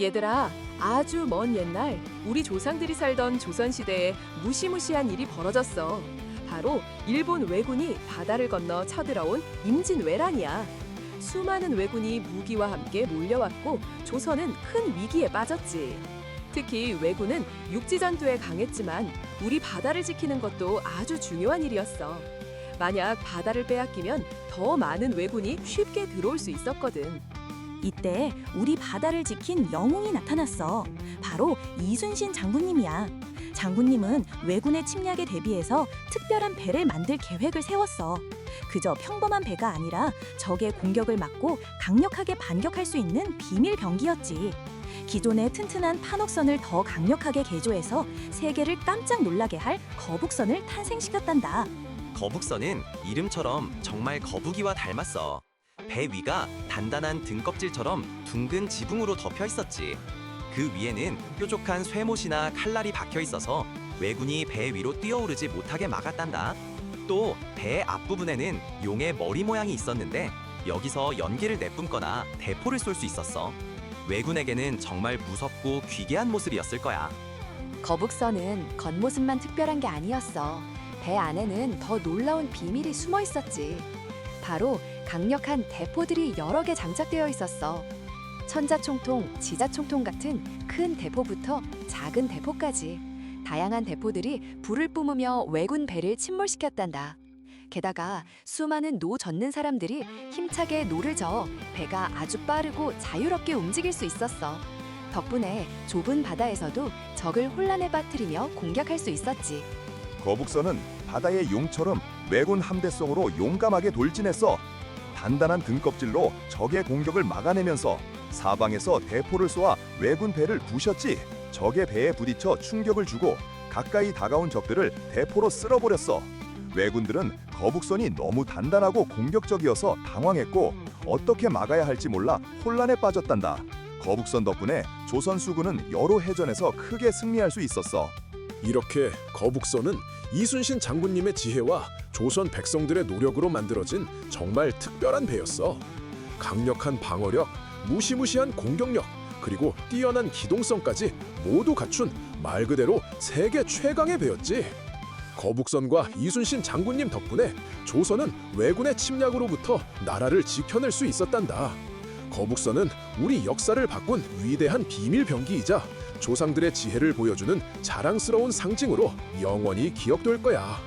얘들아, 아주 먼 옛날 우리 조상들이 살던 조선시대에 무시무시한 일이 벌어졌어. 바로 일본 왜군이 바다를 건너 쳐들어온 임진왜란이야. 수많은 왜군이 무기와 함께 몰려왔고 조선은 큰 위기에 빠졌지. 특히 왜군은 육지 전투에 강했지만 우리 바다를 지키는 것도 아주 중요한 일이었어. 만약 바다를 빼앗기면 더 많은 왜군이 쉽게 들어올 수 있었거든. 이때 우리 바다를 지킨 영웅이 나타났어. 바로 이순신 장군님이야. 장군님은 왜군의 침략에 대비해서 특별한 배를 만들 계획을 세웠어. 그저 평범한 배가 아니라 적의 공격을 막고 강력하게 반격할 수 있는 비밀 병기였지. 기존의 튼튼한 판옥선을 더 강력하게 개조해서 세계를 깜짝 놀라게 할 거북선을 탄생시켰단다. 거북선은 이름처럼 정말 거북이와 닮았어. 배 위가 단단한 등껍질처럼 둥근 지붕으로 덮여 있었지. 그 위에는 뾰족한 쇠못이나 칼날이 박혀 있어서 왜군이 배 위로 뛰어오르지 못하게 막았단다. 또배 앞부분에는 용의 머리 모양이 있었는데 여기서 연기를 내뿜거나 대포를 쏠 수 있었어. 왜군에게는 정말 무섭고 귀괴한 모습이었을 거야. 거북선은 겉모습만 특별한 게 아니었어. 배 안에는 더 놀라운 비밀이 숨어 있었지. 바로 강력한 대포들이 여러 개 장착되어 있었어. 천자총통, 지자총통 같은 큰 대포부터 작은 대포까지 다양한 대포들이 불을 뿜으며 왜군 배를 침몰시켰단다. 게다가 수많은 노 젓는 사람들이 힘차게 노를 저어 배가 아주 빠르고 자유롭게 움직일 수 있었어. 덕분에 좁은 바다에서도 적을 혼란에 빠뜨리며 공격할 수 있었지. 거북선은 바다의 용처럼 왜군 함대성으로 용감하게 돌진했어. 단단한 등껍질로 적의 공격을 막아내면서 사방에서 대포를 쏘아 왜군 배를 부셨지. 적의 배에 부딪혀 충격을 주고 가까이 다가온 적들을 대포로 쓸어버렸어. 왜군들은 거북선이 너무 단단하고 공격적이어서 당황했고 어떻게 막아야 할지 몰라 혼란에 빠졌단다. 거북선 덕분에 조선 수군은 여러 해전에서 크게 승리할 수 있었어. 이렇게 거북선은 이순신 장군님의 지혜와 조선 백성들의 노력으로 만들어진 정말 특별한 배였어. 강력한 방어력, 무시무시한 공격력, 그리고 뛰어난 기동성까지 모두 갖춘 말 그대로 세계 최강의 배였지. 거북선과 이순신 장군님 덕분에 조선은 왜군의 침략으로부터 나라를 지켜낼 수 있었단다. 거북선은 우리 역사를 바꾼 위대한 비밀 병기이자 조상들의 지혜를 보여주는 자랑스러운 상징으로 영원히 기억될 거야.